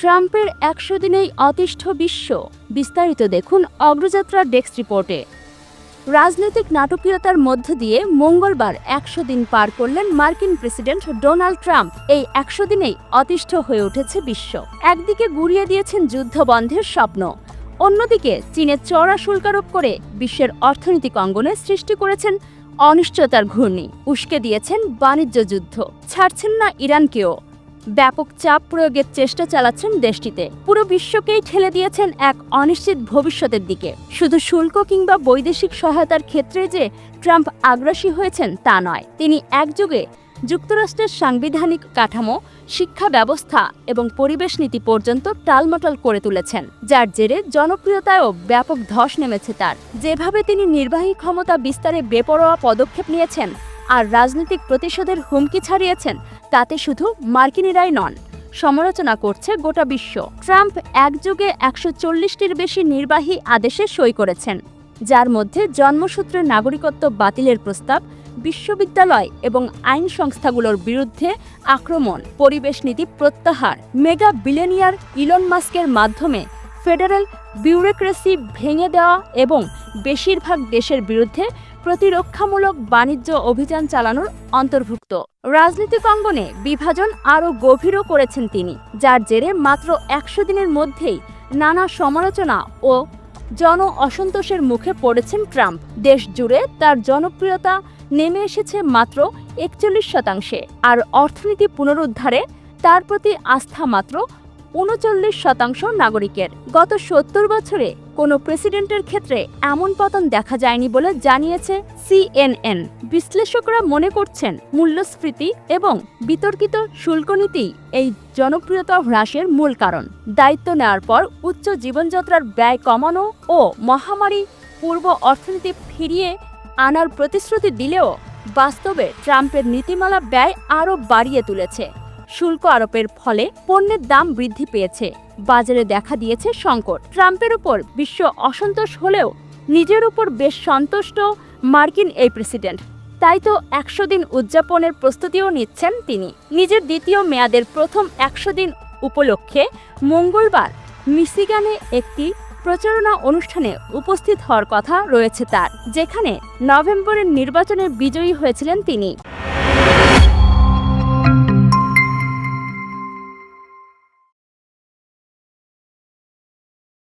ট্রাম্পের একশো দিনেই অতিষ্ঠ বিশ্ব। বিস্তারিত দেখুন অগ্রযাত্রা ডেস্ক রিপোর্টে। রাজনৈতিক নাটকীয়তার মধ্য দিয়ে মঙ্গলবার একশো দিন পার করলেন মার্কিন প্রেসিডেন্ট ডোনাল্ড ট্রাম্প। এই একশো দিনেই অতিষ্ঠ হয়ে উঠেছে বিশ্ব। একদিকে গুড়িয়ে দিয়েছেন যুদ্ধ বন্ধের স্বপ্ন, অন্যদিকে চীনে চড়া শুল্কারোপ করে বিশ্বের অর্থনৈতিক অঙ্গনে সৃষ্টি করেছেন অনিশ্চয়তার ঘূর্ণি। উস্কে দিয়েছেন বাণিজ্য যুদ্ধ, ছাড়ছেন না ইরানকেও। ব্যাপক চাপ প্রয়োগের চেষ্টা চালাচ্ছেন দেশটিতে। পুরো বিশ্বকেই ঠেলে দিয়েছেন এক অনিশ্চিত ভবিষ্যতের দিকে। শুধু শুল্ক কিংবা বৈদেশিক সহায়তার ক্ষেত্রে যে ট্রাম্প আগ্রাসী হয়েছেন তা নয়, তিনি একযোগে যুক্তরাষ্ট্রের সাংবিধানিক কাঠামো, শিক্ষা ব্যবস্থা এবং পরিবেশ নীতি পর্যন্ত টালমাটাল করে তুলেছেন, যার জেরে জনপ্রিয়তায়ও ব্যাপক ধস নেমেছে তার। যেভাবে তিনি নির্বাহী ক্ষমতা বিস্তারে বেপরোয়া পদক্ষেপ নিয়েছেন আর রাজনৈতিক প্রতিশোধের হুমকি ছাড়িয়েছেন তাতে শুধু মার্কিনিরাই নন, সমালোচনা করছে গোটা বিশ্ব। ট্রাম্প একযোগে একশো চল্লিশটির বেশি নির্বাহী আদেশে সই করেছেন, যার মধ্যে জন্মসূত্রে নাগরিকত্ব বাতিলের প্রস্তাব, বিশ্ববিদ্যালয় এবং আইন সংস্থাগুলোর বিরুদ্ধে আক্রমণ, পরিবেশ নীতি প্রত্যাহার, মেগা বিলেনিয়ার ইলন মাস্কের মাধ্যমে ফেডারেল বিউরোক্রেসি ভেঙে দেওয়া এবং বেশিরভাগ দেশের বিরুদ্ধে প্রতিরক্ষামূলক বাণিজ্য অভিযান চালানোর অন্তর্ভুক্ত। রাজনৈতিক অঙ্গনে বিভাজন আরও গভীরও করেছেন তিনি, যার জেরে মাত্র একশো দিনের মধ্যেই নানা সমালোচনা ও জন অসন্তোষের মুখে পড়েছেন ট্রাম্প। দেশ জুড়ে তার জনপ্রিয়তা নেমে এসেছে মাত্র একচল্লিশ শতাংশে, আর অর্থনীতি পুনরুদ্ধারে তার প্রতি আস্থা মাত্র উনচল্লিশ শতাংশ নাগরিকের। গত সত্তর বছরে কোনো প্রেসিডেন্টের ক্ষেত্রে এমন পতন দেখা যায়নি বলে জানিয়েছে সিএনএন। বিশ্লেষকরা মনে করছেন মূল্যস্ফীতি এবং বিতর্কিত শুল্ক নীতি এই জনপ্রিয়তা হ্রাসের মূল কারণ। দায়িত্ব নেওয়ার পর উচ্চ জীবনযাত্রার ব্যয় কমানো ও মহামারী পূর্ব অর্থনীতি ফিরিয়ে আনার প্রতিশ্রুতি দিলেও বাস্তবে ট্রাম্পের নীতিমালা ব্যয় আরও বাড়িয়ে তুলেছে। শুল্ক আরোপের ফলে পণ্যের দাম বৃদ্ধি পেয়েছে। বাজারে দেখা দিয়েছে সংকট। ট্রাম্পের উপর বিশ্ব অসন্তোষ হলেও নিজের উপর বেশ সন্তুষ্ট মার্কিন এই প্রেসিডেন্ট। তাই তো একশো দিন উদযাপনের প্রস্তুতিও নিচ্ছেন তিনি। নিজের দ্বিতীয় মেয়াদের প্রথম একশো দিন উপলক্ষে মঙ্গলবার মিশিগানে একটি প্রচারণা অনুষ্ঠানে উপস্থিত হওয়ার কথা রয়েছে তার, যেখানে নভেম্বরের নির্বাচনে বিজয়ী হয়েছিলেন তিনি।